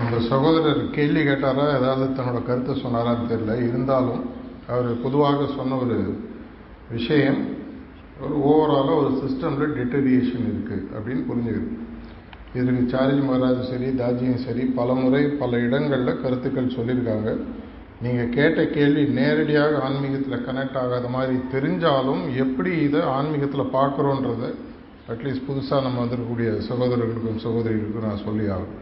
நம்ம சகோதரர் கேள்வி கேட்டாரா? ஏதாவது தன்னோட கருத்தை சொன்னாரான்னு தெரியல. இருந்தாலும் அவர் பொதுவாக சொன்ன ஒரு விஷயம் ஒரு ஓவராலாக ஒரு சிஸ்டமில் டெட்டரியேஷன் இருக்குது அப்படின்னு புரிஞ்சுக்கிறது இதற்கு சார்ஜி மகாராஜும் சரி தாஜியும் சரி பல முறை பல இடங்களில் கருத்துக்கள் சொல்லியிருக்காங்க. நீங்கள் கேட்ட கேள்வி நேரடியாக ஆன்மீகத்தில் கனெக்ட் ஆகாத மாதிரி தெரிஞ்சாலும் எப்படி இதை ஆன்மீகத்தில் பார்க்குறோன்றதை அட்லீஸ்ட் புதுசாக நம்ம வந்திருக்கக்கூடிய சகோதரர்களுக்கும் சகோதரிகளுக்கும் நான் சொல்லி ஆகும்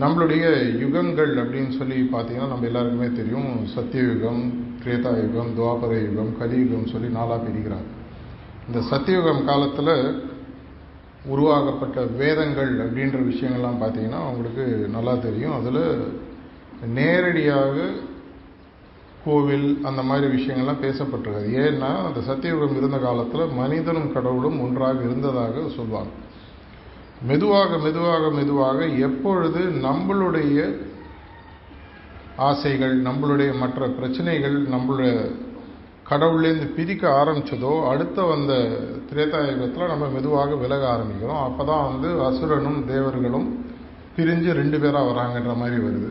நம்மளுடைய யுகங்கள் அப்படின்னு சொல்லி பார்த்தீங்கன்னா நம்ம எல்லாருக்குமே தெரியும். சத்தியயுகம் கிரேதா யுகம் துவாபர யுகம் கலியுகம் சொல்லி நாளாக பிரிக்கிறாங்க இந்த சத்தியுகம் காலத்தில் உருவாக்கப்பட்ட வேதங்கள் அப்படின்ற விஷயங்கள்லாம் பார்த்தீங்கன்னா அவங்களுக்கு நல்லா தெரியும். அதில் நேரடியாக கோவில் அந்த மாதிரி விஷயங்கள்லாம் பேசப்பட்டிருக்காது. ஏன்னா அந்த சத்தியுகம் இருந்த காலத்தில் மனிதனும் கடவுளும் ஒன்றாக இருந்ததாக சொல்லுவாங்க மெதுவாக மெதுவாக மெதுவாக எப்பொழுது நம்மளுடைய ஆசைகள் நம்மளுடைய மற்ற பிரச்சனைகள் நம்மளுடைய கடவுள்லேருந்து பிரிக்க ஆரம்பித்ததோ அடுத்த வந்த திரேதாயுகத்தில் நம்ம மெதுவாக விலக ஆரம்பிக்கிறோம். அப்போ தான் வந்து அசுரனும் தேவர்களும் பிரிஞ்சு ரெண்டு பேராக வராங்கன்ற மாதிரி வருது.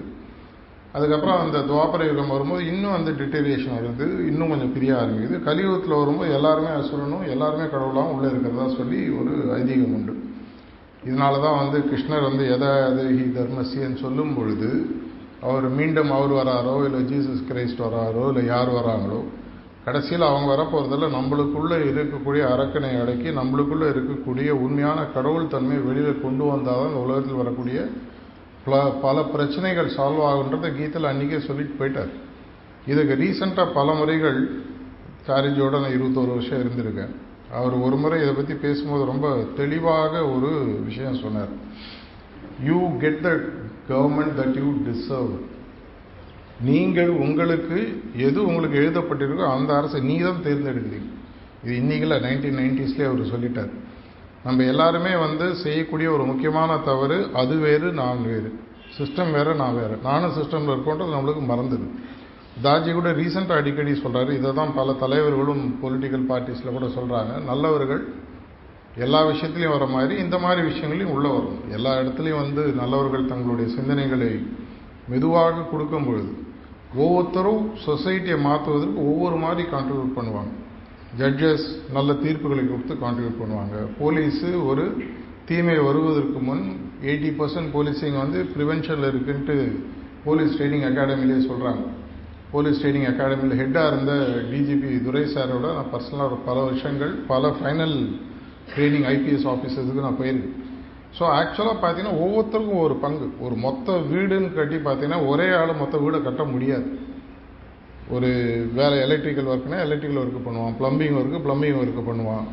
அதுக்கப்புறம் அந்த துவாபர யுகம் வரும்போது இன்னும் அந்த டிட்டேரியேஷன் வருது. இன்னும் கொஞ்சம் பிரிய ஆரம்பிக்குது. கலியுகத்தில் வரும்போது எல்லாருமே அசுரனும் எல்லாருமே கடவுளாகவும் உள்ளே இருக்கிறதா சொல்லி ஒரு ஐதீகம் உண்டு. இதனால தான் வந்து கிருஷ்ணர் வந்து எதை ஹி தர்மசின்னு சொல்லும் பொழுது அவர் மீண்டும் அவர் வராரோ இல்லை ஜீசஸ் கிரைஸ்ட் வராரோ இல்லை யார் வராங்களோ கடைசியில் அவங்க வரப்போகிறதில் நம்மளுக்குள்ளே இருக்கக்கூடிய அரக்கனை அடக்கி நம்மளுக்குள்ளே இருக்கக்கூடிய உண்மையான கடவுள் தன்மையை வெளியில் கொண்டு வந்தால் தான் இந்த உலகத்தில் வரக்கூடிய பல பல பிரச்சனைகள் சால்வ் ஆகுன்றத கீதையில் அன்றைக்கே சொல்லிட்டு போயிட்டார். இதுக்கு ரீசெண்டாக பல முறைகள் சாரிஜோட நான் இருபத்தோரு வருஷம் இருந்திருக்கேன். அவர் ஒரு முறை இதை பற்றி பேசும்போது ரொம்ப தெளிவாக ஒரு விஷயம் சொன்னார். You get the government that you deserve நீங்கள் உங்களுக்கு எது உங்களுக்கு எழுதப்பட்டிருக்கோ அந்த அரசை நீ தான் தேர்ந்தெடுக்கிறீங்க இது இன்றைக்கில் நைன்டீன் நைன்டிஸ்லேயே அவர் சொல்லிட்டார். நம்ம எல்லாருமே வந்து செய்யக்கூடிய ஒரு முக்கியமான தவறு அது வேறு நான் வேறு. சிஸ்டம் வேறு நான் வேறு. நானும் சிஸ்டமில் இருக்கோன்றது நம்மளுக்கு மறந்துது தாஜி கூட ரீசெண்டாக அடிக்கடி சொல்கிறாரு இதை தான் பல தலைவர்களும் பொலிட்டிக்கல் பார்ட்டிஸில் கூட சொல்கிறாங்க நல்லவர்கள் எல்லா விஷயத்துலையும் வர மாதிரி இந்த மாதிரி விஷயங்களையும் உள்ளே வரும் எல்லா இடத்துலையும் வந்து நல்லவர்கள் தங்களுடைய சிந்தனைகளை மெதுவாக கொடுக்கும் பொழுது ஒவ்வொருத்தரும் சொசைட்டியை மாற்றுவதற்கு ஒவ்வொரு மாதிரி கான்ட்ரிபியூட் பண்ணுவாங்க. ஜட்ஜஸ் நல்ல தீர்ப்புகளை கொடுத்து கான்ட்ரிபியூட் பண்ணுவாங்க. போலீஸு ஒரு தீமை வருவதற்கு முன் எயிட்டி பர்சன்ட் போலீஸிங் வந்து ப்ரிவென்ஷனில் இருக்குன்ட்டு போலீஸ் ட்ரைனிங் அகாடமிலே சொல்கிறாங்க போலீஸ் ட்ரைனிங் அகாடமியில் ஹெட்டாக இருந்த டிஜிபி துரை சாரோட நான் பர்சனலாக ஒரு பல வருஷங்கள் பல ஃபைனல் ட்ரைனிங் ஐபிஎஸ் ஆஃபீஸர்ஸுக்கு நான் போயிருக்கேன். ஸோ ஆக்சுவலாக பார்த்தீங்கன்னா ஒவ்வொருத்தருக்கும் ஒரு பங்கு. ஒரு மொத்த வீடுன்னு கட்டி பார்த்தீங்கன்னா ஒரே ஆள் மொத்த வீடை கட்ட முடியாது. ஒரு வேலை எலக்ட்ரிக்கல் ஒர்க்குனா எலக்ட்ரிக்கல் ஒர்க்கு பண்ணுவான் ப்ளம்பிங் ஒர்க்கு ப்ளம்பிங் ஒர்க்கு பண்ணுவான்.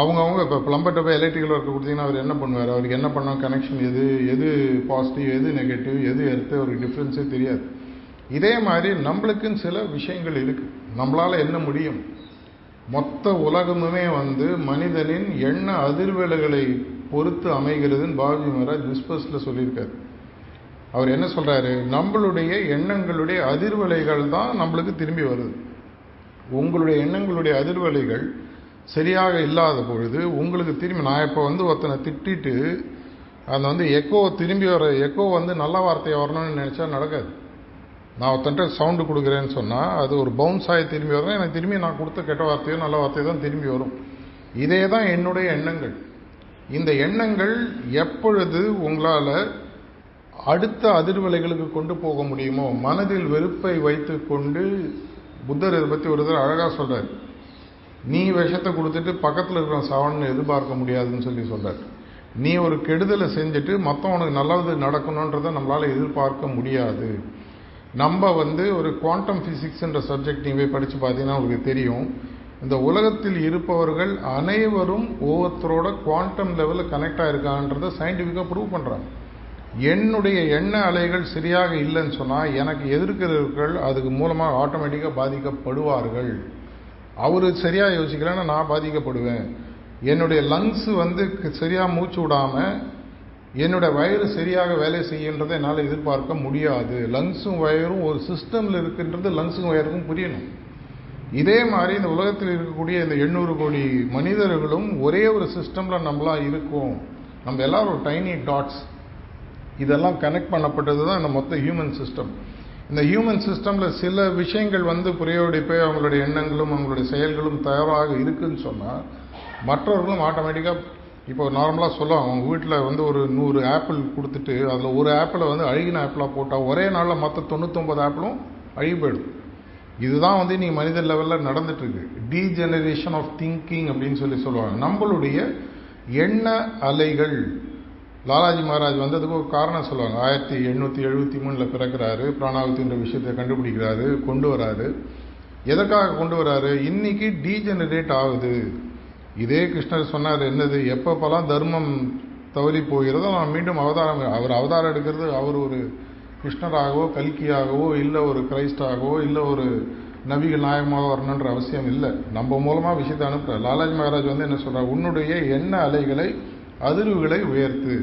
அவங்கவுங்க இப்போ ப்ளம்பர்கிட்ட போய் எலக்ட்ரிக்கல் ஒர்க்கு கொடுத்தீங்கன்னா அவர் என்ன பண்ணுவார்? அவருக்கு என்ன பண்ணோம் கனெக்ஷன் எது எது பாசிட்டிவ் எது நெகட்டிவ் எது எடுத்து அவருக்கு டிஃப்ரென்ஸே தெரியாது. இதே மாதிரி நம்மளுக்குன்னு சில விஷயங்கள் இருக்குது நம்மளால் என்ன முடியும்? மொத்த உலகமுமே வந்து மனிதனின் எண்ண அதிர்வலைகளை பொறுத்து அமைகிறதுன்னு பாபுஜி மகாராஜ் டிஸ்பர்ஸில் சொல்லியிருக்காரு. அவர் என்ன சொல்கிறாரு நம்மளுடைய எண்ணங்களுடைய அதிர்வலைகள் தான் நம்மளுக்கு திரும்பி வருது. உங்களுடைய எண்ணங்களுடைய அதிர்வலைகள் சரியாக இல்லாத பொழுது உங்களுக்கு திரும்பி நான் இப்போ வந்து ஒருத்தனை திட்டிட்டு அந்த வந்து எக்கோ திரும்பி வர எக்கோ வந்து நல்ல வார்த்தையை வரணும்னு நினச்சா நடக்காது. நான் ஒருத்தன்ட்ட சவுண்டு கொடுக்குறேன்னு சொன்னால் அது ஒரு பவுன்ஸ் ஆகி திரும்பி வரணும் எனக்கு திரும்பி நான் கொடுத்த கெட்ட வார்த்தையோ நல்ல வார்த்தையோ தான் திரும்பி வரும். இதே தான் என்னுடைய எண்ணங்கள். இந்த எண்ணங்கள் எப்பொழுது உங்களால் அடுத்த அதிர்வலைகளுக்கு கொண்டு போக முடியுமோ மனதில் வெறுப்பை வைத்து கொண்டு புத்தர் இதை பற்றி ஒரு அழகாக சொல்கிறார் நீ விஷத்தை கொடுத்துட்டு பக்கத்தில் இருக்கிற சவன்னு எதிர்பார்க்க முடியாதுன்னு சொல்லி சொல்கிறார் நீ ஒரு கெடுதலை செஞ்சுட்டு மற்றவனுக்கு நல்லது நடக்கணுன்றதை நம்மளால் எதிர்பார்க்க முடியாது. நம்ம வந்து ஒரு குவாண்டம் ஃபிசிக்ஸ்ன்ற சப்ஜெக்ட் நீங்கள் போய் படித்து பார்த்தீங்கன்னா உங்களுக்கு தெரியும். இந்த உலகத்தில் இருப்பவர்கள் அனைவரும் ஒவ்வொருத்தரோட குவாண்டம் லெவலில் கனெக்ட் ஆகிருக்கான்றதை சயின்டிஃபிக்காக ப்ரூவ் பண்ணுறாங்க என்னுடைய எண்ண அலைகள் சரியாக இல்லைன்னு சொன்னால் எனக்கு எதிர்க்கிறவர்கள் அதுக்கு மூலமாக ஆட்டோமேட்டிக்காக பாதிக்கப்படுவார்கள். அவர் சரியாக யோசிக்கலைன்னா நான் பாதிக்கப்படுவேன். என்னுடைய லங்ஸ் வந்து சரியாக மூச்சு விடாமல் என்னுடைய வயிறு சரியாக வேலை செய்யுன்றதை என்னால் எதிர்பார்க்க முடியாது. லங்ஸும் வயரும் ஒரு சிஸ்டமில் இருக்குன்றது லங்ஸும் வயருக்கும் புரியணும். இதே மாதிரி இந்த உலகத்தில் இருக்கக்கூடிய இந்த எண்ணூறு கோடி மனிதர்களும் ஒரே ஒரு சிஸ்டமில் நம்மளாம் இருக்கோம். நம்ம எல்லாரும் ஒரு டைனி டாட்ஸ் இதெல்லாம் கனெக்ட் பண்ணப்பட்டது தான் இந்த மொத்த ஹியூமன் சிஸ்டம் இந்த ஹியூமன் சிஸ்டமில் சில விஷயங்கள் வந்து புரியோடிப்பை அவங்களுடைய எண்ணங்களும் அவங்களுடைய செயல்களும் தயாராக இருக்குதுன்னு சொன்னால் மற்றவர்களும் ஆட்டோமேட்டிக்காக இப்போ நார்மலாக சொல்லுவாங்க அவங்க வீட்டில் வந்து ஒரு நூறு ஆப்பிள் கொடுத்துட்டு அதில் ஒரு ஆப்பிளை வந்து அழுகின ஆப்பிளாக போட்டால் ஒரே நாளில் மற்ற தொண்ணூத்தொம்பது ஆப்பிளும் அழுகி போயிடும். இதுதான் வந்து நீ மனித லெவலில் நடந்துட்டுருக்கு டீ டீஜெனரேஷன் ஆஃப் திங்கிங் அப்படின்னு சொல்லி சொல்லுவாங்க. நம்மளுடைய எண்ண அலைகள். லாலாஜி மகாராஜ் வந்ததுக்கு ஒரு காரணம் சொல்லுவாங்க. ஆயிரத்தி எண்ணூற்றி எழுபத்தி மூணில் பிறக்கிறாரு. பிராணாவத்தின்ற விஷயத்தை கண்டுபிடிக்கிறாரு கொண்டு வராரு. எதற்காக கொண்டு வராரு? இன்னைக்கு டீஜெனரேட் ஆகுது. இதே கிருஷ்ணர் சொன்னார் என்னது எப்பப்பெல்லாம் தர்மம் தவறி போகிறதோ நான் மீண்டும் அவதாரம் அவர் அவதாரம் எடுக்கிறது அவர் ஒரு கிருஷ்ணராகவோ கல்கியாகவோ இல்லை ஒரு கிரைஸ்டாகவோ இல்லை ஒரு நபிகள் நாயகமாக வரணுன்ற அவசியம் இல்லை. நம்ம மூலமாக விஷயத்தை அனுப்புகிற லாலாஜி மகாராஜ் வந்து என்ன சொல்கிறார் உன்னுடைய எண்ண அலைகளை அதிர்வுகளை உயர்த்து.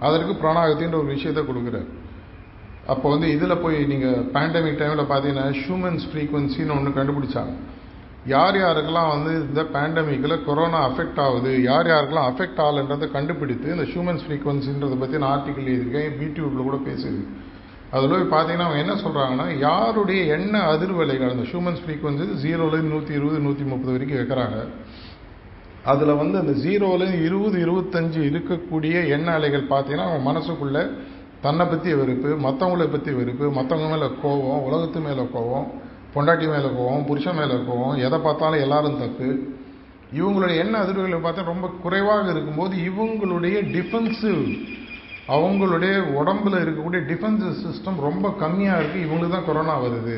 அதற்கு பிராணாகத்தின்ற ஒரு விஷயத்தை கொடுக்குறார். அப்போ வந்து இதில் போய் நீங்கள் பேண்டமிக் டைமில் பார்த்தீங்கன்னா ஹியூமன்ஸ் ஃப்ரீக்குவன்சின்னு ஒன்று கண்டுபிடிச்சாங்க. யார் யாருக்கெல்லாம் வந்து இந்த பேண்டமிக்கில் கொரோனா அஃபெக்ட் ஆகுது யார் யாருக்கெல்லாம் அஃபெக்ட் ஆகலைன்றதை கண்டுபிடித்து இந்த ஹியூமன்ஸ் ஃப்ரீக்வன்சின்றதை பற்றி நான் ஆர்டிக்கல் எழுதியிருக்கேன் யூடியூப்பில் கூட பேசுது. அதில் போய் பார்த்தீங்கன்னா அவங்க என்ன சொல்கிறாங்கன்னா யாருடைய எண்ண அதிர்வலைகள் அந்த ஹியூமன்ஸ் ஃப்ரீக்வன்சி ஜீரோலேருந்து நூற்றி இருபது நூற்றி முப்பது வரைக்கும் வைக்கிறாங்க. அதில் வந்து அந்த ஜீரோலேருந்து இருபது இருபத்தஞ்சு இருக்கக்கூடிய எண்ண அலைகள் பார்த்தீங்கன்னா அவங்க மனசுக்குள்ளே தன்னை பற்றி வெறுப்பு மற்றவங்களை பற்றி வெறுப்பு மற்றவங்க மேலே கோவம் உலகத்து மேலே கோவம் பொண்டாட்டி மேலே கோவம் புருஷன் மேலே கோவம் எதை பார்த்தாலும் எல்லாரும் தப்பு. இவங்களுடைய எண்ண அதிர்வுகளை பார்த்தா ரொம்ப குறைவாக இருக்கும்போது இவங்களுடைய டிஃபென்சிவ் அவங்களுடைய உடம்புல இருக்கக்கூடிய டிஃபென்சிவ் சிஸ்டம் ரொம்ப கம்மியாக இருக்குது இவங்களுக்கு தான் கொரோனா வருது.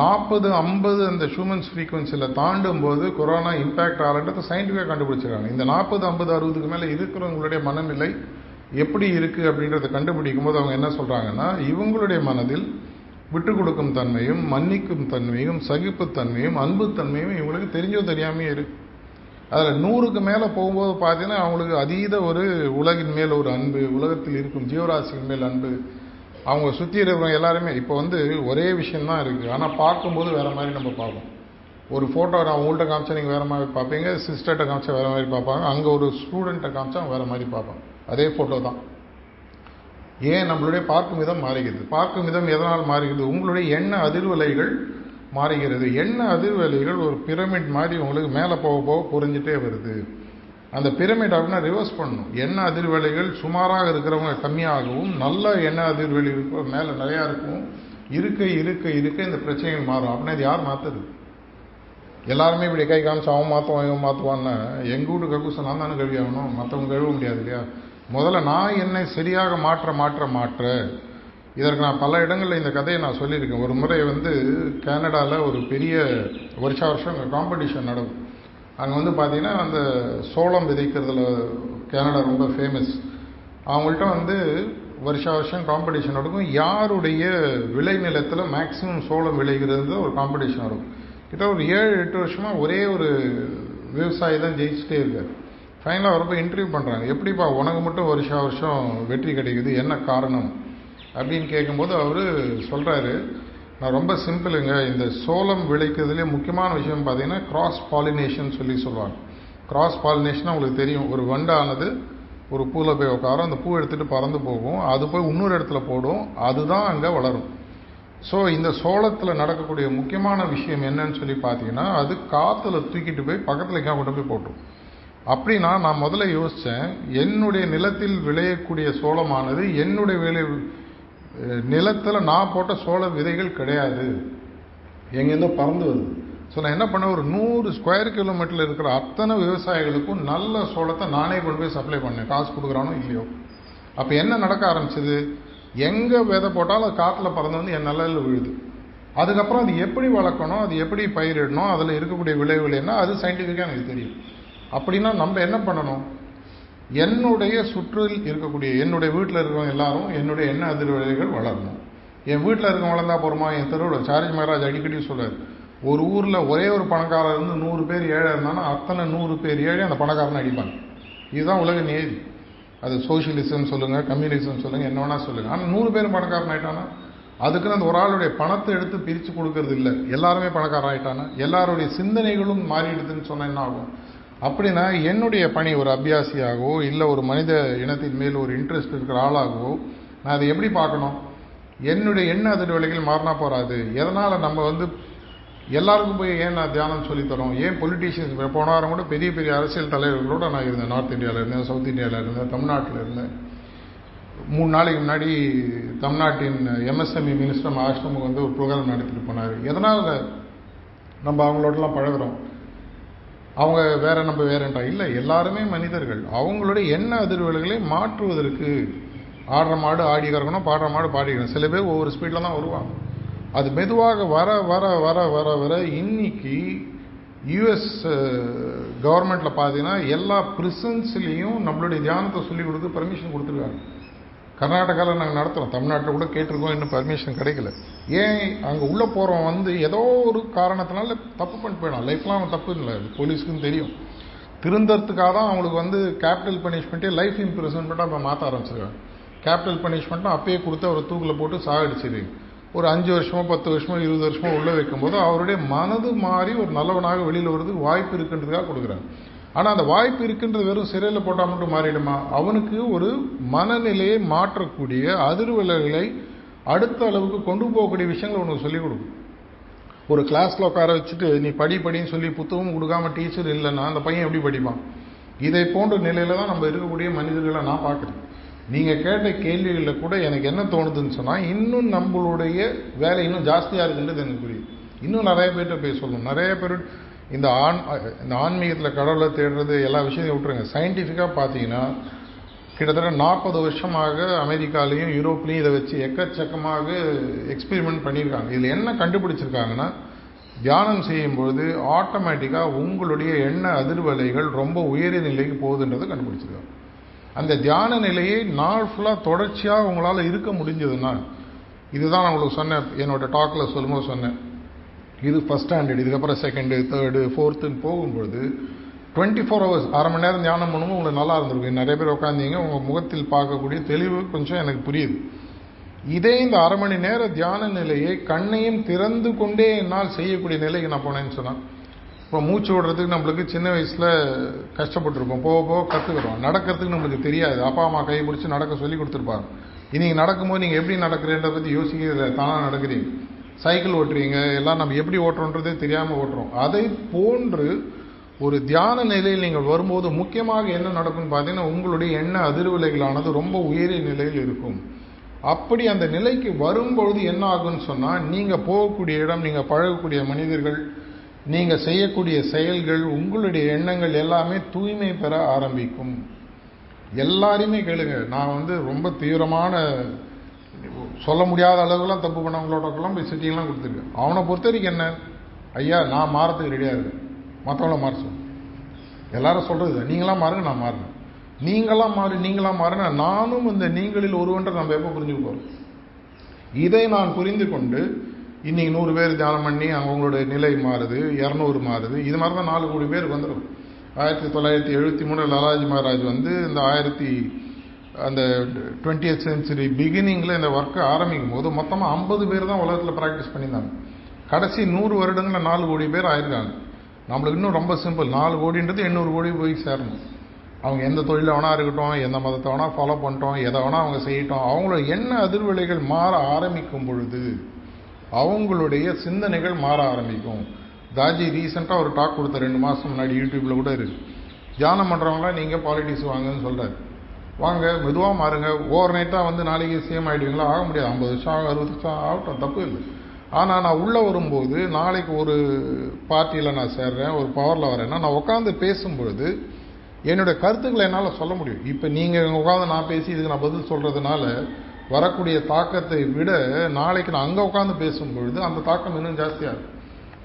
நாற்பது ஐம்பது அந்த ஹியூமன்ஸ் ஃப்ரீக்வன்சியில் தாண்டும் போது கொரோனா இம்பேக்ட் ஆகலன்றதை சயின்டிஃபிக்காக கண்டுபிடிச்சிருக்காங்க. இந்த நாற்பது ஐம்பது அறுபதுக்கு மேலே இருக்கிறவங்களுடைய மனநிலை எப்படி இருக்குது அப்படின்றத கண்டுபிடிக்கும் போது அவங்க என்ன சொல்கிறாங்கன்னா இவங்களுடைய மனதில் விட்டு கொடுக்கும் தன்மையும் மன்னிக்கும் தன்மையும் சகிப்புத்தன்மையும் அன்புத்தன்மையும் இவங்களுக்கு தெரிஞ்சோ தெரியாமே இருக்குது அதில் நூறுக்கு மேலே போகும்போது பார்த்தீங்கன்னா அவங்களுக்கு அதீத ஒரு உலகின் மேல் ஒரு அன்பு உலகத்தில் இருக்கும் ஜீவராசியின் மேல் அன்பு. அவங்க சுற்றி இருக்கிறவங்க எல்லாருமே இப்போ வந்து ஒரே விஷயந்தான் இருக்குது ஆனால் பார்க்கும்போது வேறு மாதிரி நம்ம பார்ப்போம். ஒரு ஃபோட்டோ நான் உங்கள்கிட்ட காமிச்சா நீங்கள் வேறு மாதிரி பார்ப்பீங்க சிஸ்டர்கிட்ட காமிச்சா வேறு மாதிரி பார்ப்பாங்க அங்கே ஒரு ஸ்டூடெண்ட்டை காமிச்சா வேறு மாதிரி பார்ப்பாங்க. அதே ஃபோட்டோ தான். ஏன் நம்மளுடைய பார்க்கும் விதம் மாறுகிறது? பார்க்கும் விதம் எதனால் மாறுகிறது? உங்களுடைய எண்ண அதிர்வலைகள் மாறுகிறது. எண்ண அதிர்வலைகள் ஒரு பிரமிட் மாதிரி உங்களுக்கு மேலே போக போக புரிஞ்சிட்டே வருது. அந்த பிரமிட் அப்படின்னா ரிவர்ஸ் பண்ணணும். எண்ண அதிர்வலைகள் சுமாராக இருக்கிறவங்க கம்மியாகவும் நல்ல எண்ண அதிர்வெளி இருக்கிற மேலே நிறையா இருக்கும். இருக்க இருக்க இருக்க இந்த பிரச்சனைகள் மாறும். அப்படின்னா இது யார் மாற்றுது எல்லாருமே இப்படி கை காமிச்சு அவன் மாற்றுவான் இவன் மாற்றுவான்னு எங்கள் வீட்டு கக்கூசம் நான் தானே கழுவி ஆகணும்? மற்றவங்க கழுவ முடியாது இல்லையா? முதல்ல நான் என்னை சரியாக மாற்ற மாற்ற மாற்ற. இதற்கு நான் பல இடங்களில் இந்த கதையை நான் சொல்லியிருக்கேன். ஒரு முறை வந்து கனடாவில் ஒரு பெரிய வருஷா வருஷம் காம்படிஷன் நடக்கும். அங்கே வந்து பார்த்தீங்கன்னா அந்த சோளம் விதைக்கிறதுல கனடா ரொம்ப ஃபேமஸ் அவங்கள்ட்ட வந்து வருஷா வருஷம் காம்படிஷன் நடக்கும். யாருடைய விளைநிலத்தில் மேக்ஸிமம் சோளம் விளைகிறது ஒரு காம்படிஷன் நடக்கும். கிட்ட ஒரு ஏழு எட்டு வருஷமாக ஒரே ஒரு விவசாயி தான் ஜெயிச்சுட்டே இருக்கார். ஃபைனலாக வரப்போ இன்டர்வியூ பண்ணுறாங்க எப்படிப்பா உனக்கு மட்டும் வருஷா வருஷம் வெற்றி கிடைக்குது என்ன காரணம்? அப்படின்னு கேட்கும்போது அவர் சொல்கிறாரு நான் ரொம்ப சிம்பிளுங்க இந்த சோளம் விளைக்கிறதுலே முக்கியமான விஷயம் பார்த்தீங்கன்னா கிராஸ் பாலினேஷன் சொல்லி சொல்லுவாங்க. கிராஸ் பாலினேஷனாக உங்களுக்கு தெரியும். ஒரு வண்டானது ஒரு பூவில் போய் உட்காரும் அந்த பூ எடுத்துகிட்டு பறந்து போகும். அது போய் இன்னொரு இடத்துல போடும். அதுதான் அங்கே வளரும். ஸோ இந்த சோளத்தில் நடக்கக்கூடிய முக்கியமான விஷயம் என்னன்னு சொல்லி பார்த்தீங்கன்னா அது காற்றுல தூக்கிட்டு போய் பக்கத்தில் எங்கேயா கொண்டு போய் போட்டுரும். அப்படின்னா நான் முதல்ல யோசித்தேன் என்னுடைய நிலத்தில் விளையக்கூடிய சோளமானது என்னுடைய விளை நிலத்தில் நான் போட்ட சோள விதைகள் கிடையாது. எங்கேருந்தோ பறந்து வருது. ஸோ நான் என்ன பண்ணேன்? ஒரு நூறு ஸ்கொயர் கிலோமீட்டரில் இருக்கிற அத்தனை விவசாயிகளுக்கும் நல்ல சோளத்தை நானே கொண்டு போய் சப்ளை பண்ணேன். காசு கொடுக்குறானோ இல்லையோ. அப்போ என்ன நடக்க ஆரம்பிச்சது? எங்கே விதை போட்டாலும் அது காட்டில் பறந்து வந்து என் நிலையில் விழுது. அதுக்கப்புறம் அது எப்படி வளர்க்கணும்? அது எப்படி பயிரிடணும்? அதில் இருக்கக்கூடிய விளைவுகள் என்ன? அது சயின்டிஃபிக்காக எனக்கு தெரியும். அப்படின்னா நம்ம என்ன பண்ணணும்? என்னுடைய சுற்றில் இருக்கக்கூடிய என்னுடைய வீட்டில் இருக்கிறவங்க எல்லாரும் என்னுடைய எண்ண அதிர்வலைகள் வளரணும். என் வீட்டில் இருக்கவங்க வளர்ந்தா போகிறோமா என் தெருவில். சார்ஜ் மகாராஜ் அடிக்கடி சொல்கிறார் ஒரு ஊரில் ஒரே ஒரு பணக்காரர் இருந்து நூறு பேர் ஏழை இருந்தானா அத்தனை நூறு பேர் ஏழை அந்த பணக்காரனை அடிப்பாங்க. இதுதான் உலக நியதி அது சோஷியலிசம் சொல்லுங்கள் கம்யூனிசம் சொல்லுங்கள் என்ன வேணால் சொல்லுங்கள் ஆனால் நூறு பேர் பணக்காரன் ஆகிட்டானா அதுக்குன்னு அந்த ஒரு ஆளுடைய பணத்தை எடுத்து பிரித்து கொடுக்கறது இல்லை. எல்லாருமே பணக்காரன் ஆகிட்டானா எல்லாருடைய சிந்தனைகளும் மாறிடுதுன்னு சொன்னால் என்ன ஆகும்? அப்படின்னா என்னுடைய பணி ஒரு அபியாசியாகவோ இல்லை ஒரு மனித இனத்தின் மேல் ஒரு இன்ட்ரெஸ்ட் இருக்கிற ஆளாகவோ நான் அதை எப்படி பார்க்கணும்? என்னுடைய எண்ண அதிர்வலைகள் மாறினா போகாது எதனால் நம்ம வந்து எல்லாருக்கும் போய் ஏன் நான் தியானம் சொல்லித்தரோம் ஏன் பொலிட்டீஷியன்ஸ் போன வாரம் கூட பெரிய பெரிய அரசியல் தலைவர்களோட நான் இருந்தேன். நார்த் இந்தியாவில் இருந்தேன் சவுத் இந்தியாவில் இருந்தேன் தமிழ்நாட்டில் இருந்தேன். மூணு நாளைக்கு முன்னாடி தமிழ்நாட்டின் எம்எஸ்எம்இ மினிஸ்டர் ஆஷ்ரமுக்கு வந்து ஒரு ப்ரோக்ராம் நடத்திட்டு போனார். எதனால் நம்ம அவங்களோடலாம் பழகுறோம்? அவங்க வேற நம்ம வேறன்றா இல்லை எல்லாருமே மனிதர்கள். அவங்களுடைய எண்ண அதிர்வுகளை மாற்றுவதற்கு ஆடுற மாடு ஆடி கறக்கணும் பாடுற மாடு பாடி சில பேர் ஒவ்வொரு ஸ்பீடில் தான் வருவாங்க. அது மெதுவாக வர வர வர வர வர இன்னைக்கு யூஎஸ் கவர்மெண்ட்டில் பார்த்தீங்கன்னா எல்லா ப்ரிசன்ஸ்லேயும் நம்மளுடைய தியானத்தை சொல்லிக் கொடுத்து பர்மிஷன் கொடுத்துருக்காங்க. கர்நாடகாவில் நாங்கள் நடத்துகிறோம் தமிழ்நாட்டில் கூட கேட்டிருக்கோம் இன்னும் பர்மிஷன் கிடைக்கல. ஏன் அங்கே உள்ளே போகிறவன் வந்து ஏதோ ஒரு காரணத்தினால தப்பு பண்ணிட்டு போயிடும் லைஃப்லாம் அவன் தப்பு இல்லை. போலீஸ்க்குன்னு தெரியும். திருந்தறதுக்காக தான் அவங்களுக்கு வந்து கேபிட்டல் பனிஷ்மெண்ட்டே லைஃப் இம்ப்ரெசன்மெண்ட்டாக இப்போ மாற்ற ஆரம்பிச்சிருக்காங்க கேபிட்டல் பனிஷ்மெண்ட்டும் அப்பயே கொடுத்து அவரை தூக்கில் போட்டு சாகடிச்சிருவீங்க ஒரு அஞ்சு வருஷமோ பத்து வருஷமோ இருபது வருஷமோ உள்ளே வைக்கும்போது அவருடைய மனது மாறி ஒரு நல்லவனாக வெளியில் வர்றதுக்கு வாய்ப்பு இருக்குன்றதுக்காக கொடுக்குறாங்க ஆனால் அந்த வாய்ப்பு இருக்குன்றது வெறும் சிறையில் போட்டால் மட்டும் மாறிடுமா? அவனுக்கு ஒரு மனநிலையை மாற்றக்கூடிய அதிர்வலைகளை அடுத்த அளவுக்கு கொண்டு போகக்கூடிய விஷயங்களை உனக்கு சொல்லிக் கொடுக்கும். ஒரு கிளாஸில் உட்கார வச்சுட்டு நீ படி படின்னு சொல்லி புத்தகம் கொடுக்காம டீச்சர் இல்லைன்னா அந்த பையன் எப்படி படிப்பான்? இதை போன்ற நிலையில் தான் நம்ம இருக்கக்கூடிய மனிதர்களை நான் பார்க்குறேன். நீங்கள் கேட்ட கேள்விகளில் கூட எனக்கு என்ன தோணுதுன்னு சொன்னால் இன்னும் நம்மளுடைய வேலை இன்னும் ஜாஸ்தியாக இருக்குன்றது எனக்கு புரியுது. இன்னும் நிறைய பேர்கிட்ட போய் சொல்லணும். நிறைய பேர் இந்த ஆண் இந்த ஆன்மீகத்தில் கடவுளை தேடுறது எல்லா விஷயத்தையும் விட்டுருங்க. சயின்டிஃபிக்காக பார்த்தீங்கன்னா கிட்டத்தட்ட நாற்பது வருஷமாக அமெரிக்காலையும் யூரோப்லேயும் இதை வச்சு எக்கச்சக்கமாக எக்ஸ்பெரிமெண்ட் பண்ணியிருக்காங்க. இதில் என்ன கண்டுபிடிச்சிருக்காங்கன்னா தியானம் செய்யும்பொழுது ஆட்டோமேட்டிக்காக உங்களுடைய எண்ண அதிர்வலைகள் ரொம்ப உயரிய நிலைக்கு போகுதுன்றதை கண்டுபிடிச்சிருக்காங்க. அந்த தியான நிலையை நாள் ஃபுல்லாக தொடர்ச்சியாக உங்களால் இருக்க முடிஞ்சதுன்னா இதுதான் நான் உங்களுக்கு சொன்னேன் என்னோட டாக்கில் சொல்லும்போது சொன்னேன். இது ஃபஸ்ட் ஸ்டாண்டர்ட் இதுக்கப்புறம் செகண்டு தேர்டு ஃபோர்த்துன்னு போகும்பொழுது டுவெண்ட்டி ஃபோர் ஹவர்ஸ் அரை மணி நேரம் தியானம் பண்ணும்போது உங்களுக்கு நல்லா இருந்திருக்கும். நிறைய பேர் உட்காந்தீங்க உங்கள் முகத்தில் பார்க்கக்கூடிய தெளிவு கொஞ்சம் எனக்கு புரியுது. இதே இந்த அரை மணி நேர தியான நிலையை கண்ணையும் திறந்து கொண்டே என்னால் செய்யக்கூடிய நிலைக்கு நான் போனேன்னு சொன்னேன் இப்போ மூச்சு விடுறதுக்கு நம்மளுக்கு சின்ன வயசில் கஷ்டப்பட்டுருப்போம். போக போக கற்றுக்குறோம் நடக்கிறதுக்கு நம்மளுக்கு தெரியாது. அப்பா அம்மா கை பிடிச்சி நடக்க சொல்லி கொடுத்துருப்பாங்க. இன்றைக்கி நடக்கும்போது நீங்கள் எப்படி நடக்கிறேன்றத பற்றி யோசிக்கிறத தானாக நடக்கிறீங்க. சைக்கிள் ஓட்டுறீங்க எல்லாம் நம்ம எப்படி ஓட்டுறோன்றதே தெரியாமல் ஓட்டுறோம். அதை போன்று ஒரு தியான நிலையில் நீங்கள் வரும்போது முக்கியமாக என்ன நடக்கும்னு பார்த்தீங்கன்னா உங்களுடைய எண்ண அதிர்விலைகளானது ரொம்ப உயரிய நிலையில் இருக்கும். அப்படி அந்த நிலைக்கு வரும்பொழுது என்ன ஆகும்னு சொன்னால் நீங்கள் போகக்கூடிய இடம் நீங்கள் பழகக்கூடிய மனிதர்கள் நீங்கள் செய்யக்கூடிய செயல்கள் உங்களுடைய எண்ணங்கள் எல்லாமே தூய்மை பெற ஆரம்பிக்கும். எல்லாரையுமே கேளுங்க. நான் வந்து ரொம்ப தீவிரமான சொல்ல முடியாத அளவுக்குலாம் தப்பு பண்ணவங்களோடக்கெல்லாம் போய் சிட்டிங்லாம் கொடுத்துருக்கேன் அவனை பொறுத்த வரைக்கும் என்ன? ஐயா நான் மாறத்துக்கு ரெடியாக இருக்கேன். மற்றவங்கள மாற சொல்லு. எல்லாரும் சொல்கிறது நீங்களாம் மாறுங்க நான் மாறினேன் நீங்களாம் மாறு நீங்களாம் மாறுனா நானும் இந்த நீங்களில் ஒருவன்ற நம்ம எப்போ புரிஞ்சுக்க போகிறோம் இதை நான் புரிந்து கொண்டு இன்றைக்கி நூறு பேர் தியானம் பண்ணி அவங்களுடைய நிலை மாறுது இரநூறு மாறுது. இது மாதிரி தான் நாலு கோடி பேருக்கு வந்துடும் ஆயிரத்தி தொள்ளாயிரத்தி எழுபத்தி மூணு லாலாஜி மகாராஜ் வந்து இந்த ஆயிரத்தி அந்த டுவெண்ட்டியத் சென்ச்சுரி பிகினிங்கில் இந்த ஒர்க்கை ஆரம்பிக்கும் போது மொத்தமாக ஐம்பது பேர் தான் உலகத்தில் ப்ராக்டிஸ் பண்ணியிருந்தாங்க. கடைசி நூறு வருடங்களில் நாலு கோடி பேர் ஆயிருக்காங்க. நம்மளுக்கு இன்னும் ரொம்ப சிம்பிள் நாலு கோடின்றது எண்ணூறு கோடி போய் சேரணும். அவங்க எந்த தொழில வேணா இருக்கட்டும் எந்த மதத்தை வேணா ஃபாலோ பண்ணிட்டோம் எதை வேணா அவங்க செய்யட்டும் அவங்களோட எண்ண அதிர்வலைகள் மாற ஆரம்பிக்கும் பொழுது அவங்களுடைய சிந்தனைகள் மாற ஆரம்பிக்கும். தாஜி ரீசெண்டாக ஒரு டாக் கொடுத்த ரெண்டு மாதம் முன்னாடி யூடியூப்பில் கூட இருக்குது தியானம் பண்ணுறவங்களாம் நீங்கள் பாலிட்டிக்ஸ் வாங்கன்னு சொல்கிறாரு வாங்க மெதுவாக மாறுங்க. ஓவர் நைட்டாக வந்து நாளைக்கு சேம் ஆகிடுவீங்களா ஆக முடியாது. ஐம்பது வருஷம் ஆகும் அறுபது வருஷம் ஆகட்டும் தப்பு இல்லை. ஆனால் நான் உள்ளே வரும்போது நாளைக்கு ஒரு பார்ட்டியில் நான் சேர்றேன் ஒரு பவரில் வரேன்னா நான் உட்காந்து பேசும்பொழுது என்னுடைய கருத்துக்களை என்னால் சொல்ல முடியும். இப்போ நீங்கள் உட்காந்து நான் பேசி இதுக்கு நான் பதில் சொல்கிறதுனால வரக்கூடிய தாக்கத்தை விட நாளைக்கு நான் அங்கே உட்காந்து பேசும்பொழுது அந்த தாக்கம் இன்னும் ஜாஸ்தியாக இருக்கும்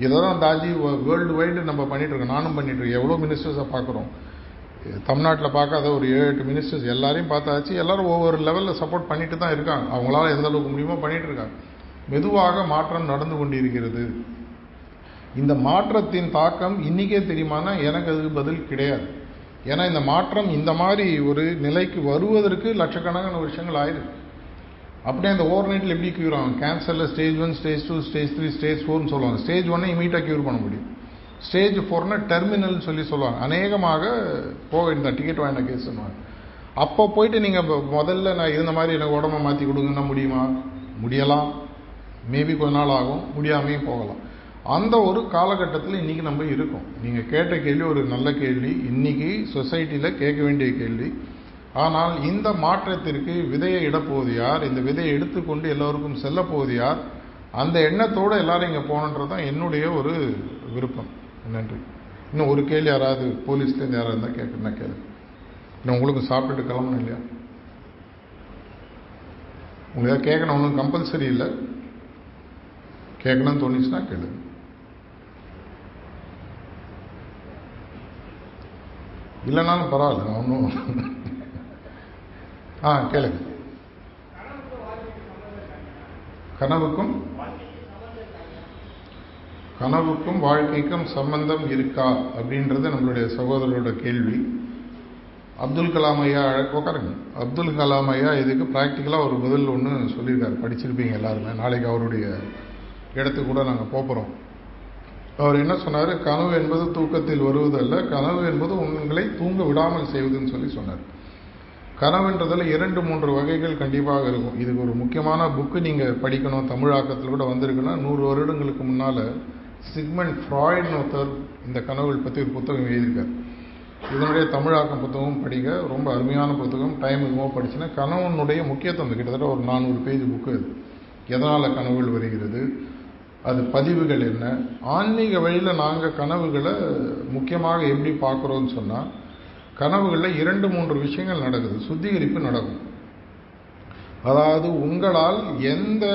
இதை தான் தாஜி வேர்ல்டு வைடு நம்ம பண்ணிகிட்ருக்கோம் இருக்கோம். நானும் பண்ணிட்டு இருக்கேன் எவ்வளோ மினிஸ்டர்ஸை பார்க்குறோம். தமிழ்நாட்டில் பார்க்காத ஒரு ஏழு எட்டு மினிஸ்டர்ஸ் எல்லாரையும் பார்த்தாச்சு. எல்லோரும் ஒவ்வொரு லெவலில் சப்போர்ட் பண்ணிட்டு தான் இருக்காங்க. அவங்களால எந்த அளவுக்கு முடியுமோ பண்ணிகிட்டு இருக்காங்க. மெதுவாக மாற்றம் நடந்து கொண்டிருக்கிறது. இந்த மாற்றத்தின் தாக்கம் இன்றைக்கே தெரியுமானா எனக்கு அது பதில் கிடையாது. ஏன்னா இந்த மாற்றம் இந்த மாதிரி ஒரு நிலைக்கு வருவதற்கு லட்சக்கணக்கான வருஷங்கள் ஆயிருக்கு. அப்படியே அந்த ஓவர் நைட்டில் எப்படி க்யூர் ஆகும்? கேன்சரில் stage one stage two stage three stage ஃபோர்னு சொல்லுவாங்க. ஸ்டேஜ் ஒன்னை இமீட்டாக க்யூர் பண்ண முடியும். ஸ்டேஜ் ஃபோர்னா டெர்மினல் சொல்லி சொல்லுவாங்க. அநேகமாக போக இந்த டிக்கெட் வாங்கின சொல்லுவாங்க அப்போ போயிட்டு நீங்கள் முதல்ல நான் இருந்த மாதிரி எனக்கு உடம்ப மாற்றி கொடுங்கன்னா முடியுமா? முடியலாம். மேபி கொஞ்ச நாள் ஆகும். முடியாமையும் போகலாம். அந்த ஒரு காலகட்டத்தில் இன்றைக்கி நம்ம இருக்கோம். நீங்கள் கேட்ட கேள்வி ஒரு நல்ல கேள்வி. இன்றைக்கி சொசைட்டியில் கேட்க வேண்டிய கேள்வி. ஆனால் இந்த மாற்றத்திற்கு விதையை இடப்போவது யார்? இந்த விதையை எடுத்துக்கொண்டு எல்லோருக்கும் செல்லப்போவது யார்? அந்த எண்ணத்தோடு எல்லாரும் இங்கே போகணுன்றது தான் என்னுடைய ஒரு விருப்பம். நன்றி. இன்னும் ஒரு கேள்வி யாராவது போலீஸ்லேருந்து யாராவது இருந்தால் கேட்குறேன்னா கேளு. இன்னும் உங்களுக்கு சாப்பிட்டுட்டு கிளம்பணும் இல்லையா? உங்களுக்கு ஏதாவது கேட்கணும் ஒன்றும் கம்பல்சரி இல்லை. கேட்கணும்னு தோணுச்சுன்னா கேளு. இல்லைனாலும் பரவாயில்ல ஒன்றும் ஆ கேளுங்க. கனவுக்கும் கனவுக்கும் வாழ்க்கைக்கும் சம்பந்தம் இருக்கா அப்படின்றது நம்மளுடைய சகோதரரோட கேள்வி. அப்துல் கலாம் ஐயா உட்காருங்க அப்துல் கலாம் ஐயா இதுக்கு ப்ராக்டிக்கலாக ஒரு பதில் ஒன்று சொல்லியிருக்காரு. படிச்சிருப்பீங்க எல்லாருமே. நாளைக்கு அவருடைய இடத்துக்கு கூட நாங்கள் போகிறோம் அவர் என்ன சொன்னார்? கனவு என்பது தூக்கத்தில் வருவதல்ல கனவு என்பது உங்களை தூங்க விடாமல் செய்வதுன்னு சொல்லி சொன்னார். கனவுன்றதில் இரண்டு மூன்று வகைகள் கண்டிப்பாக இருக்கும். இதுக்கு ஒரு முக்கியமான புக்கு நீங்கள் படிக்கணும். தமிழாக்கத்தில் கூட வந்திருக்குன்னா நூறு வருடங்களுக்கு முன்னால் சிக்மெண்ட் ஃப்ராய்ட்னு ஒருத்தர் இந்த கனவுகள் பற்றி ஒரு புத்தகம் எழுதியிருக்கார். இதனுடைய தமிழாக்கம் புத்தகம் படிக்க ரொம்ப அருமையான புத்தகம். டைம் இதுவாக படிச்சுன்னா கனவுனுடைய முக்கியத்துவம். கிட்டத்தட்ட ஒரு நானூறு பேஜ் புக்கு அது. எதனால் கனவுகள் வருகிறது? அது பதிவுகள் என்ன? ஆன்மீக வழியில் நாங்கள் கனவுகளை முக்கியமாக எப்படி பார்க்குறோன்னு சொன்னால் கனவுகளில் இரண்டு மூன்று விஷயங்கள் நடக்குது. சுத்திகரிப்பு நடக்கும். அதாவது உங்களால் எந்த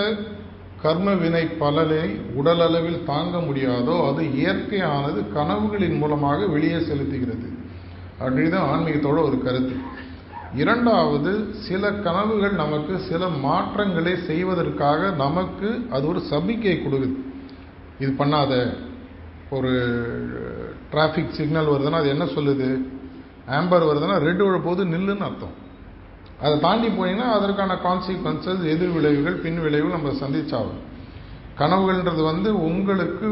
கர்ம வினை பலனை உடல் அளவில் தாங்க முடியாதோ அது இயற்கையானது கனவுகளின் மூலமாக வெளியே செலுத்துகிறது. அப்படிதான் ஆன்மீகத்தோட ஒரு கருத்து. இரண்டாவது சில கனவுகள் நமக்கு சில மாற்றங்களை செய்வதற்காக நமக்கு அது ஒரு சபிக்கை கொடுக்குது. இது பண்ணாத. ஒரு டிராஃபிக் சிக்னல் வருதுன்னா அது என்ன சொல்லுது? ஆம்பர் வருதுன்னா ரெட் போது நில்லுன்னு அர்த்தம். அதை தாண்டி போனீங்கன்னா அதற்கான கான்சிக்வன்சஸ் எதிர் விளைவுகள் பின் விளைவுகள் நம்ம சந்திச்சாகும். கனவுகள்ன்றது வந்து உங்களுக்கு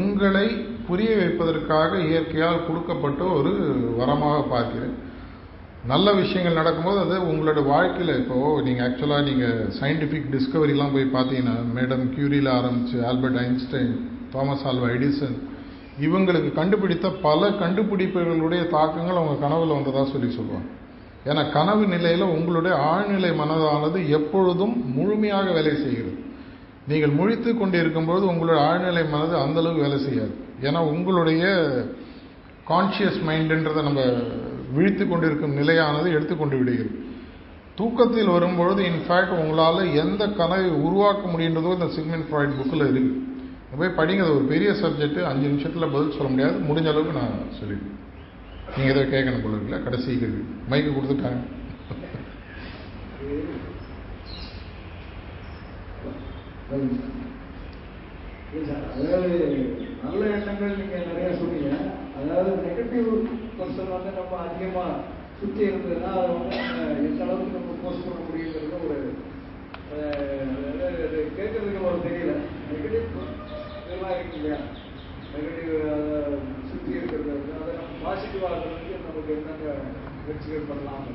உங்களை புரிய வைப்பதற்காக இயற்கையால் கொடுக்கப்பட்ட ஒரு வரமாக பார்க்கிறேன். நல்ல விஷயங்கள் நடக்கும்போது அது உங்களோட வாழ்க்கையில் இப்போது நீங்கள் ஆக்சுவலாக நீங்கள் சயின்டிஃபிக் டிஸ்கவரிலாம் போய் பார்த்தீங்கன்னா மேடம் கியூரியில் ஆரம்பித்து Albert Einstein Thomas Alva Edison இவங்களுக்கு கண்டுபிடித்த பல கண்டுபிடிப்புகளுடைய தாக்கங்கள் அவங்க கனவில் வந்ததாக சொல்லி சொல்லுவாங்க. ஏன்னா கனவு நிலையில் உங்களுடைய ஆழ்நிலை மனதானது எப்பொழுதும் முழுமையாக வேலை செய்கிறது. நீங்கள் முழித்து கொண்டு இருக்கும்பொழுது உங்களுடைய ஆழ்நிலை மனது அந்தளவுக்கு வேலை செய்யாது. ஏன்னா உங்களுடைய கான்ஷியஸ் மைண்டுன்றதை நம்ம விழித்து கொண்டிருக்கும் நிலையானது எடுத்துக்கொண்டு விடுகிறது. தூக்கத்தில் வரும்பொழுது இன்ஃபேக்ட் உங்களால் எந்த கனவை உருவாக்க முடியுன்றதோ இந்த சிக்மெண்ட் ஃப்ராய்ட் புக்கில் இருக்குது போய் படிங்க அது ஒரு பெரிய சப்ஜெக்ட் அஞ்சு நிமிஷத்தில் பதில் சொல்ல முடியாது. முடிஞ்ச அளவுக்கு நான் சொல்லிடுவேன் நீங்கள் எதாவது கேட்கணும் போல இருக்குல்ல கடைசி கேள்வி மைக்கு கொடுத்துட்டாங்க. அதாவது நல்ல எண்ணங்கள் நீங்க நிறைய சொன்னீங்க அதாவது நெகட்டிவ் பர்சன் வந்து நம்ம அதிகமா சுத்தி இருந்ததுன்னா அதை வந்து எந்த அளவுக்கு நம்ம போஸ்ட் பண்ண முடியுங்கிறது ஒரு கேட்கறதுக்கு ஒரு தெரியல நெகட்டிவ் இதெல்லாம் இருக்கு இல்லையா நெகட்டிவ் இருக்கிறது. நமக்கு என்னென்ன முயற்சிகள் பண்ணலாம்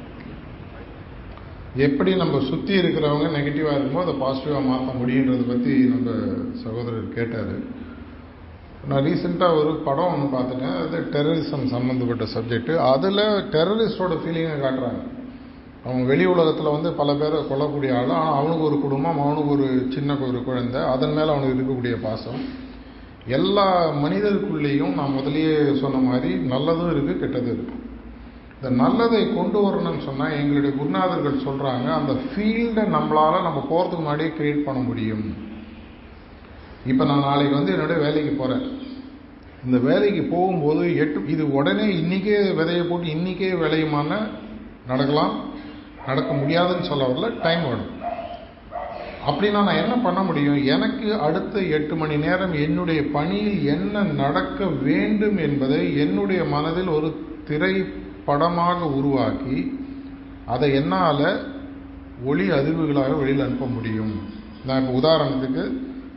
எப்படி நம்ம சுற்றி இருக்கிறவங்க நெகட்டிவாக இருக்குமோ அதை பாசிட்டிவாக மாற்ற முடியுன்றதை பற்றி நம்ம சகோதரர் கேட்டார். நான் ரீசெண்டாக ஒரு படம் ஒன்று பார்த்துட்டேன். அது டெரரிசம் சம்மந்தப்பட்ட சப்ஜெக்ட் அதில் டெரரிஸ்டோட ஃபீலிங்கை காட்டுறாங்க. அவங்க வெளி உலகத்தில் வந்து பல பேரை கொல்லக்கூடிய ஆள். ஆனால் அவனுக்கு ஒரு குடும்பம் அவனுக்கு ஒரு சின்ன ஒரு குழந்தை. அதன் மேலே அவனுக்கு இருக்கக்கூடிய பாசம். எல்லா மனிதருக்குள்ளேயும் நான் முதலியே சொன்ன மாதிரி நல்லதும் இருக்குது கெட்டதும் இருக்குது இந்த நல்லதை கொண்டு வரணும்னு சொன்னால் எங்களுடைய குருநாதர்கள் சொல்கிறாங்க அந்த ஃபீல்டை நம்மளால் நம்ம போகிறதுக்கு முன்னாடியே க்ரியேட் பண்ண முடியும். இப்போ நான் நாளைக்கு வந்து என்னுடைய வேலைக்கு போகிறேன் இந்த வேலைக்கு போகும்போது எட்டு இது உடனே இன்றைக்கே விதையை போட்டு இன்றைக்கே விளையுமான நடக்கலாம். நடக்க முடியாதுன்னு சொல்ல வரல டைம் வேணும் அப்படின்னா நான் என்ன பண்ண முடியும்? எனக்கு அடுத்த எட்டு மணி நேரம் என்னுடைய பணியில் என்ன நடக்க வேண்டும் என்பதை என்னுடைய மனதில் ஒரு திரைப்படமாக உருவாக்கி அதை என்னால் ஒளி அதிர்வுகளாக வெளியில் அனுப்ப முடியும். நான் இப்போ உதாரணத்துக்கு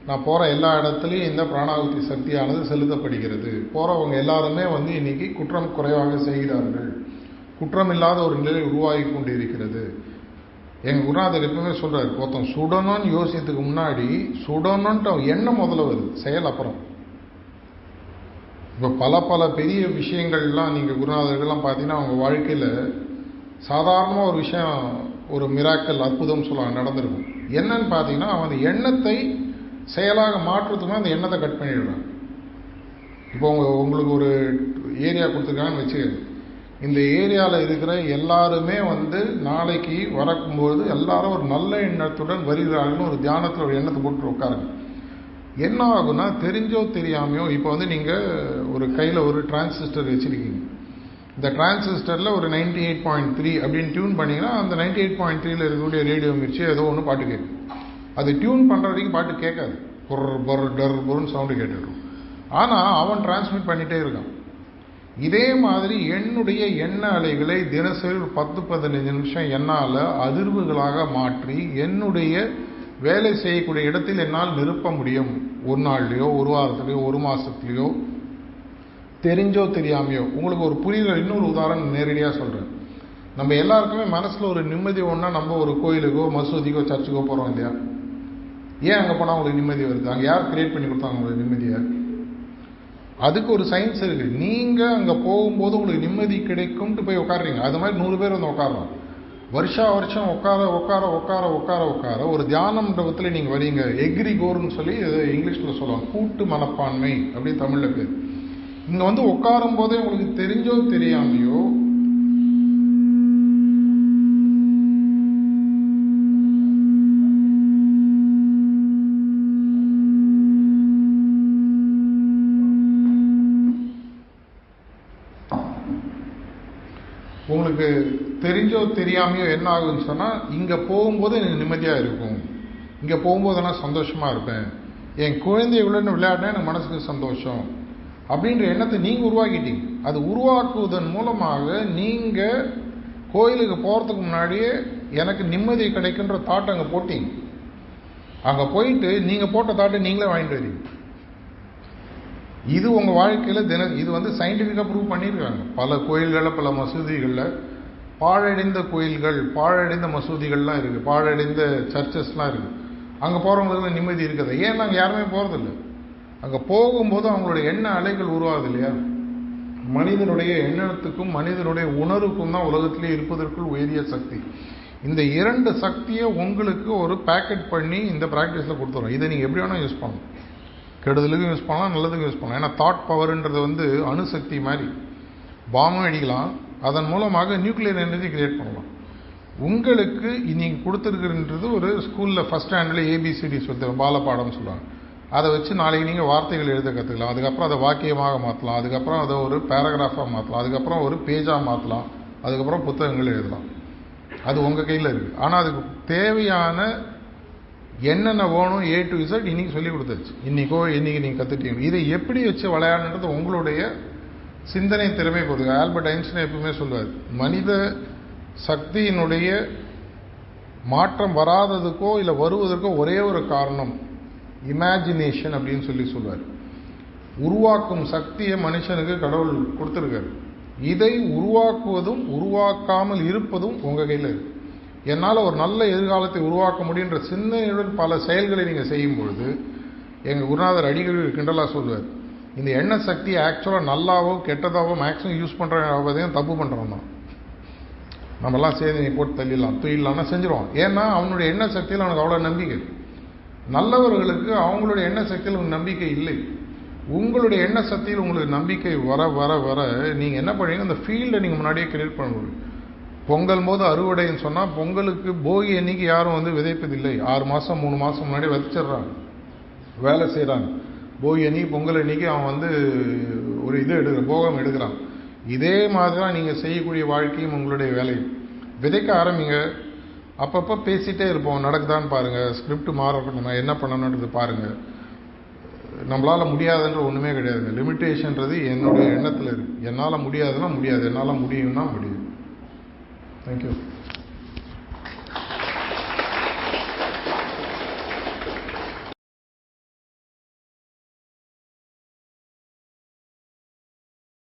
நான் போகிற எல்லா இடத்துலையும் இந்த பிராணாகுதி சக்தியானது செலுத்தப்படுகிறது. போகிறவங்க எல்லாருமே வந்து இன்னைக்கு குற்றம் குறைவாக செய்கிறார்கள். குற்றம் இல்லாத ஒரு நிலை உருவாகி கொண்டிருக்கிறது. எங்கள் குருநாதர் எப்பவுமே சொல்கிறார் ஒருத்தன் சுடணும்னு யோசிக்கிறதுக்கு முன்னாடி சுடணுன்ட்டு எண்ணம் முதல்ல வருது? செயல் அப்புறம். இப்போ பல பல பெரிய விஷயங்கள்லாம் நீங்கள் குருநாதர்கள்லாம் பார்த்தீங்கன்னா அவங்க வாழ்க்கையில் சாதாரணமாக ஒரு விஷயம் ஒரு மிராக்கல் அற்புதம் சொல்லுவாங்க நடந்திருக்கும். என்னன்னு பார்த்தீங்கன்னா அவன் அந்த எண்ணத்தை செயலாக மாற்றுறதுக்கு அந்த எண்ணத்தை கட் பண்ணிடுறான். இப்போ உங்க உங்களுக்கு ஒரு ஏரியா கொடுத்துருக்காங்கன்னு வச்சுக்கோங்க. இந்த ஏரியாவில் இருக்கிற எல்லாருமே வந்து நாளைக்கு வரக்கும்போது எல்லாரும் ஒரு நல்ல எண்ணத்துடன் வருகிறார்கள்னு ஒரு தியானத்தில் ஒரு எண்ணத்தை போட்டு உட்காருங்க. என்ன ஆகும்னா தெரிஞ்சோ தெரியாமையோ இப்போ வந்து நீங்கள் ஒரு கையில் ஒரு டிரான்சிஸ்டர் வச்சுருக்கீங்க. இந்த டிரான்சிஸ்டரில் ஒரு நைன்டி எயிட் பாயிண்ட் த்ரீ அப்படின்னு டியூன் பண்ணிங்கன்னா அந்த நைன்டி எயிட் பாயிண்ட் த்ரீல இருக்கக்கூடிய ரேடியோ மிர்ச்சி ஏதோ ஒன்று பாட்டு கேட்கும் அது டியூன் பண்ணுற வரைக்கும் பாட்டு கேட்காது. பொர் பொர் டர் பொருன்னு சவுண்டு கேட்டுடும் ஆனால் அவன் டிரான்ஸ்மிட் பண்ணிகிட்டே இருக்கான். இதே மாதிரி என்னுடைய எண்ண அலைகளை தினசரி ஒரு பத்து பதினஞ்சு நிமிஷம் என்னால் அதிர்வுகளாக மாற்றி என்னுடைய வேலை செய்யக்கூடிய இடத்தில் என்னால் நிரப்ப முடியும். ஒரு நாள்லையோ ஒரு வாரத்துலையோ ஒரு மாதத்துலையோ தெரிஞ்சோ தெரியாமையோ. உங்களுக்கு ஒரு புரிதல் இன்னொரு உதாரணம் நேரடியாக சொல்கிறேன் நம்ம எல்லாருக்குமே மனசில் ஒரு நிம்மதி ஒன்றா நம்ம ஒரு கோயிலுக்கோ மசூதிக்கோ சர்ச்சுக்கோ போகிறோம் இல்லையா? ஏன் அங்கே போனால் உங்களுக்கு நிம்மதி வருது? அங்கே யார் கிரியேட் பண்ணி கொடுத்தாங்க உங்களுக்கு நிம்மதியை? அதுக்கு ஒரு சயின்ஸ் இருக்குது நீங்கள் அங்கே போகும்போது உங்களுக்கு நிம்மதி கிடைக்கும்ட்டு போய் உட்காடுறீங்க அது மாதிரி நூறு பேர் வந்து உட்காரலாம். வருஷா வருஷம் உட்கார உட்கார உட்கார உட்கார உட்கார ஒரு தியானம்ன்றவத்தில் நீங்கள் வரீங்க. எக்ரி கோர்னு சொல்லி இங்கிலீஷில் சொல்லுவாங்க. கூட்டு மனப்பான்மை அப்படின்னு தமிழில் பேர். இங்கே வந்து உட்காரும் போதே உங்களுக்கு தெரிஞ்சோ தெரியாமையோ உங்களுக்கு தெரிஞ்சோ தெரியாமையோ என்ன ஆகுதுன்னு சொன்னால் இங்கே போகும்போது எனக்கு நிம்மதியாக இருக்கும். இங்கே போகும்போது நான் சந்தோஷமாக இருப்பேன். என் குழந்தைகளுடன் விளையாடினா எனக்கு மனசுக்கு சந்தோஷம். அப்படின்ற எண்ணத்தை நீங்கள் உருவாக்கிட்டீங்க. அது உருவாக்குவதன் மூலமாக நீங்கள் கோயிலுக்கு போகிறதுக்கு முன்னாடியே எனக்கு நிம்மதி கிடைக்குன்ற தாட் அங்கே போட்டிங்க. அங்கே போயிட்டு நீங்கள் போட்ட தாட்டை நீங்களே வாங்கிட்டு வரீங்க. இது உங்கள் வாழ்க்கையில் தின இது வந்து சயின்டிஃபிக்காக ப்ரூவ் பண்ணியிருக்காங்க. பல கோயில்களில் பல மசூதிகளில் பாழடைந்த கோயில்கள் பாழடைந்த மசூதிகள்லாம் இருக்குது பாழடைந்த சர்ச்சஸ்லாம் இருக்குது அங்கே போகிறவங்களுக்கு நிம்மதி இருக்குது. ஏன் நாங்கள் யாருமே போகிறதில்ல அங்கே போகும்போது அவங்களுடைய எண்ண அலைகள் உருவாகுது இல்லையா? மனிதனுடைய எண்ணத்துக்கும் மனிதனுடைய உணர்வுக்கும் தான் உலகத்திலே இருப்பதற்குள் உயரிய சக்தி. இந்த இரண்டு சக்தியை உங்களுக்கு ஒரு பேக்கெட் பண்ணி இந்த ப்ராக்டிஸில் கொடுத்துறோம். இதை நீங்கள் எப்படி வேணால் யூஸ் பண்ணணும் கெடுதலுக்கும் யூஸ் பண்ணலாம் நல்லதுக்கும் யூஸ் பண்ணலாம். ஏன்னா தாட் பவர்ன்றது வந்து அணுசக்தி மாதிரி. பாமும் அடிக்கலாம். அதன் மூலமாக நியூக்ளியர் எனர்ஜி கிரியேட் பண்ணலாம். உங்களுக்கு நீங்கள் கொடுத்துருக்குன்றது ஒரு ஸ்கூலில் ஃபஸ்ட் ஸ்டாண்டர்டில் ஏபிசிடி சொல்லுவாங்க பாலப்பாடம்னு சொல்லுவாங்க. அதை வச்சு நாளைக்கு நீங்கள் வார்த்தைகள் எழுத கற்றுக்கலாம் அதுக்கப்புறம் அதை வாக்கியமாக மாற்றலாம் அதுக்கப்புறம் அதை ஒரு பேராகிராஃபாக மாற்றலாம் அதுக்கப்புறம் ஒரு பேஜாக மாற்றலாம் அதுக்கப்புறம் புத்தகங்கள் எழுதலாம். அது உங்கள் கையில் இருக்குது ஆனால் அதுக்கு தேவையான என்னென்ன வேணும் ஏ டு இசட் இன்றைக்கி சொல்லி கொடுத்துருச்சு இன்றைக்கோ இன்றைக்கி நீங்கள் கற்றுட்டீங்க இதை எப்படி வச்சு விளையாடுன்றது உங்களுடைய சிந்தனை திறமை பொறுத்து ஆல்பர்ட் ஐன்ஸ்டைன் எப்பவுமே சொல்லுவார் மனித சக்தியினுடைய மாற்றம் வராததுக்கோ இல்லை வருவதற்கோ ஒரே ஒரு காரணம் இமேஜினேஷன் அப்படின்னு சொல்லி சொல்லுவார் உருவாக்கும் சக்தியை மனுஷனுக்கு கடவுள் கொடுத்துருக்காரு. இதை உருவாக்குவதும் உருவாக்காமல் இருப்பதும் உங்கள் கையில் இருக்குது என்னால் ஒரு நல்ல எதிர்காலத்தை உருவாக்க முடியுன்ற சிந்தனையுடன் பல செயல்களை நீங்கள் செய்யும் பொழுது எங்கள் குருநாதர் அடிக்கடி கிண்டலாக சொல்லுவார் இந்த எண்ண சக்தி ஆக்சுவலாக நல்லாவோ கெட்டதாவோ மேக்ஸிமம் யூஸ் பண்ணுறதையும் தப்பு பண்ணுறோம் தான். நம்மலாம் சேர்ந்து நீ போட்டு தள்ளிடலாம் தூயிடலாம்னா செஞ்சிருவான் ஏன்னா அவனுடைய எண்ண சக்தியில் அவனுக்கு அவ்வளோ நம்பிக்கை நல்லவர்களுக்கு அவங்களுடைய எண்ண சக்தியில் நம்பிக்கை இல்லை. உங்களுடைய எண்ண சக்தியில் உங்களுக்கு நம்பிக்கை வர வர வர நீங்கள் என்ன பண்ணுவீங்க அந்த ஃபீல்டை நீங்கள் முன்னாடியே கிரியேட் பண்ண முடியும் பொங்கல் போது அறுவடைன்னு சொன்னால் பொங்கலுக்கு போகி அன்னைக்கு யாரும் வந்து விதைப்பதில்லை. ஆறு மாதம் மூணு மாதம் முன்னாடி விதைச்சிட்றாங்க. வேலை செய்கிறாங்க போகி அன்னைக்கு பொங்கல் அன்னைக்கு அவன் வந்து ஒரு இது எடுக்கிற போகம் எடுக்கிறான். இதே மாதிரி தான் நீங்கள் செய்யக்கூடிய வாழ்க்கையும் உங்களுடைய வேலையும். விதைக்க ஆரம்பிங்க. அப்பப்போ பேசிகிட்டே இருப்போம். நடக்குதான்னு பாருங்கள் ஸ்கிரிப்ட் மாறணும். என்ன பண்ணணுன்றது பாருங்கள் நம்மளால் முடியாதுன்ற ஒன்றுமே கிடையாதுங்க. லிமிட்டேஷன்றது என்னுடைய எண்ணத்தில் இருக்குது என்னால் முடியாதுன்னா முடியாது. என்னால் முடியும்னா முடியும். Thank you.